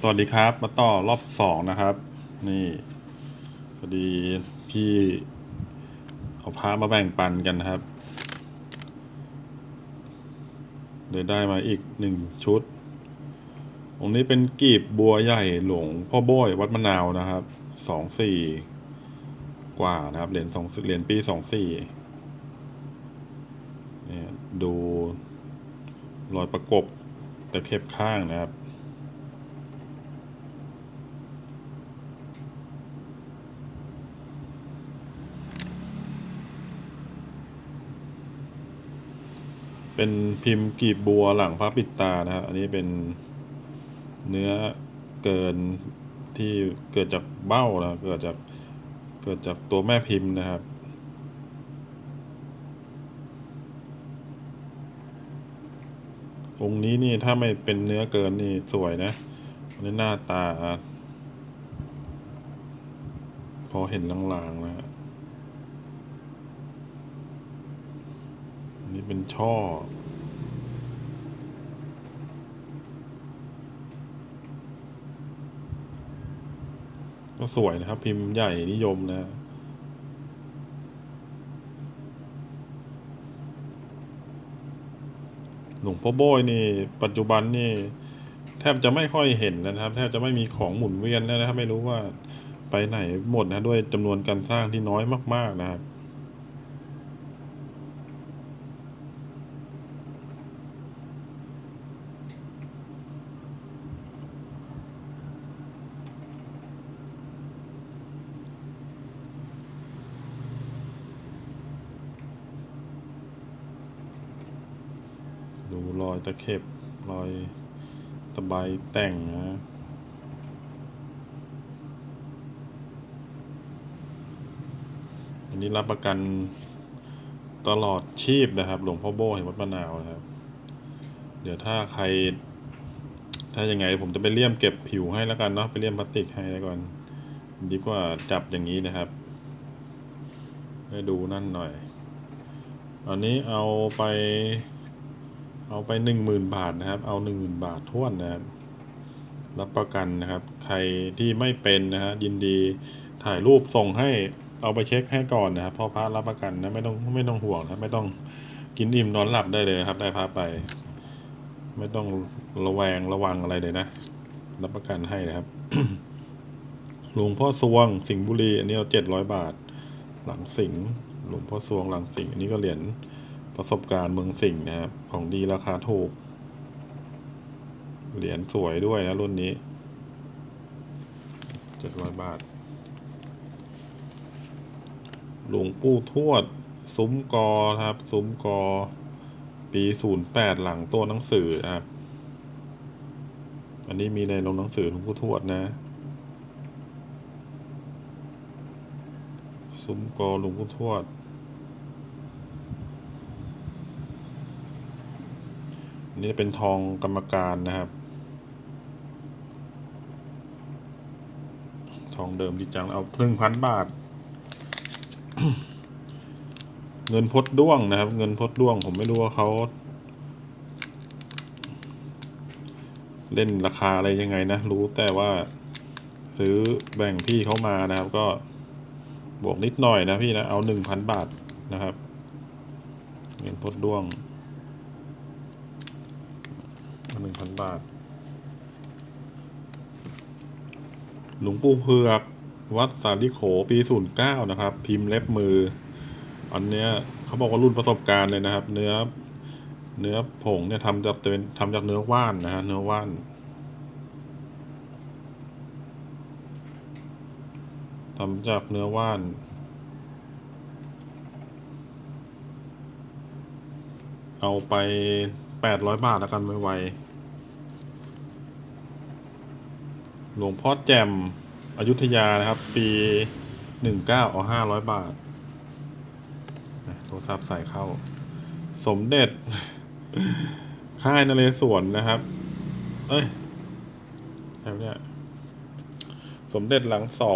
สวัสดีครับ มาต่อรอบสองนะครับ นี่พอดีพี่เอาพามาแบ่งปันกันนะครับเลยได้มาอีกหนึ่งชุด องค์นี้เป็นกีบบัวใหญ่หลวงพ่อโบยวัดมะนาวนะครับสองสี่กว่านะครับเหรียญสองเหรียญปีสองสี่เนี่ยดูรอยประกบตะเข็บข้างนะครับ เป็นพิมพ์กีบบัวหลังพระปิดตานะครับอันนี้เป็นเนื้อเกินที่เกิดจากเบ้านะเกิดจากเกิดจากตัวแม่พิมพ์นะครับ องค์นี้นี่ถ้าไม่เป็นเนื้อเกินนี่สวยนะอันนี้หน้าตา พอเห็นลางๆนะฮะ อั นนี้เป็นช่อ ก็สวยนะครับ พิมพ์ใหญ่นิยมนะหลวงพ่อโบยนี่ ปัจจุบันนี่ แทบจะไม่ค่อยเห็นนะครับ แทบจะไม่มีของหมุนเวียนแล้วนะครับ ไม่รู้ว่าไปไหนหมดนะด้วยจำนวนการสร้างที่น้อยมาก ๆนะครับ ดูรอยตะเข็บรอยตะไบแต่งนะ อันนี้รับประกันตลอดชีพนะครับ หลวงพ่อโบ้แห่งวัดมะนาวนะครับ เดี๋ยวถ้าใคร ถ้ายังไงผมจะไปเลี่ยมเก็บผิวให้แล้วกันเนาะไปเลี่ยมพลาสติกให้แล้วก่อน ดีกว่าจับอย่างนี้นะครับให้ดูนั่นหน่อย อันนี้เอาไป เอาไปหนึ่งหมื่นบาทนะครับ เอาหนึ่งหมื่นบาทท้วนนะครับ รับประกันนะครับ ใครที่ไม่เป็นนะฮะยินดีถ่ายรูปส่งให้เอาไปเช็คให้ก่อนนะครับพ่อพระรับประกันนะไม่ต้องไม่ต้องห่วงนะไม่ต้องกินอิ่มนอนหลับได้เลยนะครับ ได้พระไป ไม่ต้องระแวงระวังอะไรเลยนะรับประกันให้นะครับหลวงพ่อสวงสิงห์บุรีอันนี้เอาเจ็ดร้อยบาท หลังสิงห์หลวงพ่อสวงหลังสิงห์อันนี้ก็เหรียญ ประสบการณ์เมืองสิงห์นะครับ ของดีราคาถูก เหรียญสวยด้วยนะรุ่นนี้เจ็ดร้อยบาท หลวงปู่ทวด ซุ้มกอครับ ซุ้มกอ ปีศูนย์แปดหลังตัวหนังสือครับ อันนี้มีในโรงหนังสือหลวงปู่ทวดนะซุ้มกอหลวงปู่ทวด อั นี้เป็นทองกรรมการนะครับ ทองเดิมดีจังเอาหนึ่งพันบาท เงินพดด้วงนะครับ เงินพดด้วงผมไม่รู้ว่าเขาเล่นราคาอะไรยังไงนะ รู้แต่ว่าซื้อแบ่งพี่เขามานะครับ ก็บวกนิดหน่อยนะพี่นะ เอาหนึ่งพันบาทนะครับ เงินพดด้วง หนึ่งพันบาท หลวงปู่เผือก วัดสาลิโขปีศูนย์เก้านะครับ พิมพ์เล็บมือ อันเนี้ยเขาบอกว่ารุ่นประสบการณ์เลยนะครับ เนื้อ เนื้อผงเนี่ยทำจากเป็นทำจากเนื้อว่านนะฮะเนื้อว่านทำจากเนื้อว่านเอาไปแปดร้อยบาทแล้วกันไม่ไว หลวงพ่อแจ่มอยุธยานะครับ ปีหนึ่งเก้าเอาห้าร้อยบาทโทรศัพท์ใส่เข้า สมเด็จ ค่ายนเรศวรนะครับ เอ้ยแล้วเนี่ยสมเด็จหลังสอ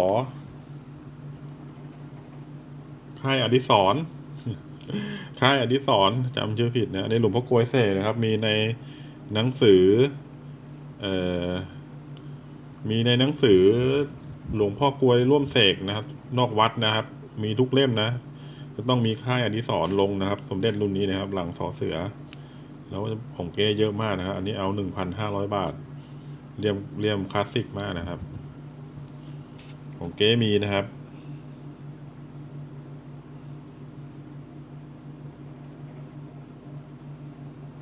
ค่ายอดิศรค่ายอดิศรจำชื่อผิดนะอันนี้หลวงพ่อกลวยเสนะครับ มีในหนังสือ เอ่อ มีในหนังสือหลวงพ่อกลวยร่วมเสกนะครับ นอกวัดนะครับ มีทุกเล่มนะ จะต้องมีค่ายอดิศรลงนะครับ สมเด็จรุ่นนี้นะครับ หลังสอเสือ แล้วของเก้เยอะมากนะครับ อันนี้เอาหนึ่งพันห้าร้อยบาทเรียมเรียมคลาสสิกมากนะครับ ของเก้มีนะครับ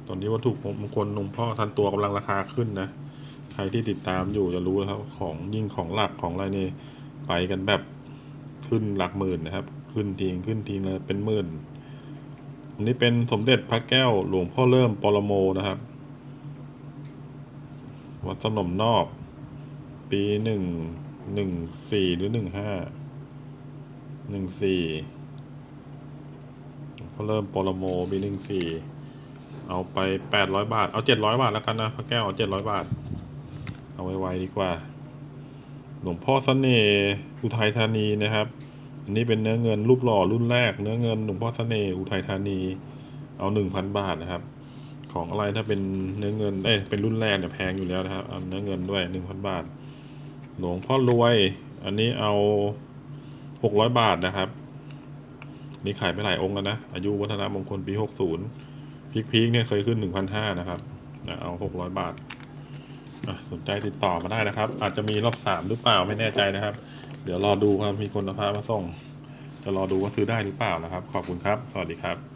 ตอนนี้วัตถุมงคลหลวงพ่อทันตัวกำลังราคาขึ้นนะ ใครที่ติดตามอยู่จะรู้นะครับ ของยิ่งของหลักของอะไรนี่ไปกันแบบขึ้นหลักหมื่นนะครับ ขึ้นทีงขึ้นทีเลยเป็นหมื่นอันนี้เป็นสมเด็จพระแก้วหลวงพ่อเริ่มปรโมนะครับ วัดสนมนอก ปีหนึ่งหนึ่งสี่หรือหนึ่งห้าหนึ่งสี่พ่อเริ่มปรโมปีหนึ่งสี่เอาไปแปดร้อยบาท เอาเจ็ดร้อยบาทแล้วกันนะพระแก้วเอาเจ็ดร้อยบาท เอาไว้ๆดีกว่า หลวงพ่อเสน่ห์อุทัยธานีนะครับ อันนี้เป็นเนื้อเงินรูปหล่อรุ่นแรก เนื้อเงินหลวงพ่อเสน่ห์อุทัยธานี เอาหนึ่งพันบาทนะครับ ของอะไรถ้าเป็นเนื้อเงิน เอ้ย เป็นรุ่นแรกเนี่ยแพงอยู่แล้วนะครับ เอาเนื้อเงินด้วยหนึ่งพันบาท หลวงพ่อรวย อันนี้เอาหกร้อยบาทนะครับนี่ขายไปหลายองค์แล้วนะ อายุวัฒนมงคลปีหกศูนย์พีคพีคๆเนี่ยเคยขึ้นหนึ่งพันห้านะครับ เอาหกร้อยบาท สนใจติดต่อมาได้นะครับ อาจจะมีรอบสามหรือเปล่าไม่แน่ใจนะครับ เดี๋ยวรอดูครับมีคนเอาพามาส่ง จะรอดูว่าซื้อได้หรือเปล่านะครับ ขอบคุณครับ สวัสดีครับ